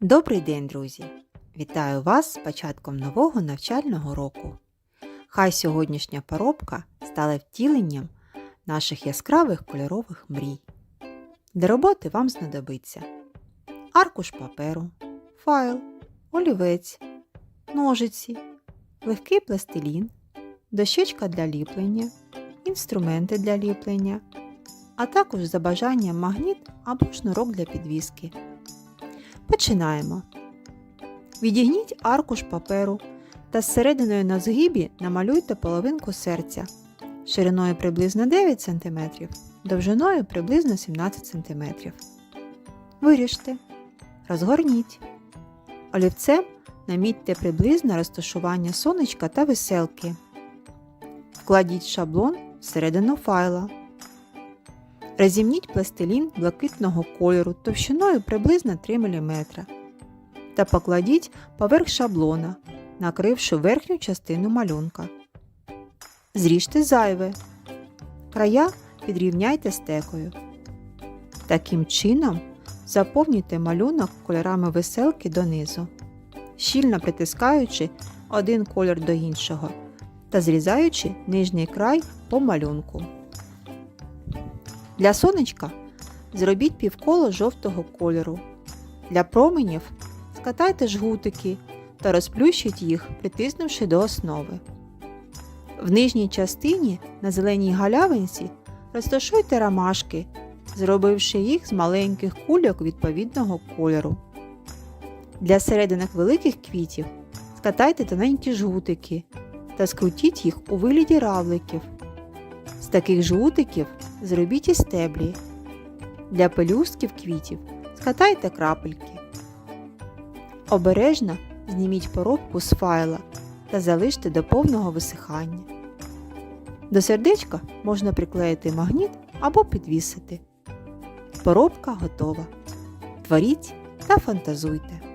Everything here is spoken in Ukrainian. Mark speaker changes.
Speaker 1: Добрий день, друзі! Вітаю вас з початком нового навчального року. Хай сьогоднішня поробка стала втіленням наших яскравих кольорових мрій. Для роботи вам знадобиться аркуш паперу, файл, олівець, ножиці, легкий пластилін, дощечка для ліплення, інструменти для ліплення, а також за бажанням магніт або шнурок для підвіски. Починаємо. Відігніть аркуш паперу та з серединою на згибі намалюйте половинку серця шириною приблизно 9 см, довжиною приблизно 17 см. Виріжте. Розгорніть. Олівцем намітьте приблизне розташування сонечка та веселки. Вкладіть шаблон всередину файла. Розімніть пластилін блакитного кольору товщиною приблизно 3 мм та покладіть поверх шаблона, накривши верхню частину малюнка. Зріжте зайве. Края підрівняйте стекою. Таким чином заповнюйте малюнок кольорами веселки донизу, щільно притискаючи один колір до іншого та зрізаючи нижній край по малюнку. Для сонечка зробіть півколо жовтого кольору. Для променів скатайте жгутики та розплющіть їх, притиснувши до основи. В нижній частині на зеленій галявинці розташуйте ромашки, зробивши їх з маленьких кульок відповідного кольору. Для серединок великих квітів скатайте тоненькі жгутики та скрутіть їх у вигляді равликів. З таких жгутиків зробіть і стеблі. Для пелюстків квітів скатайте крапельки. Обережно зніміть поробку з файла та залиште до повного висихання. До сердечка можна приклеїти магніт або підвісити. Поробка готова. Творіть та фантазуйте.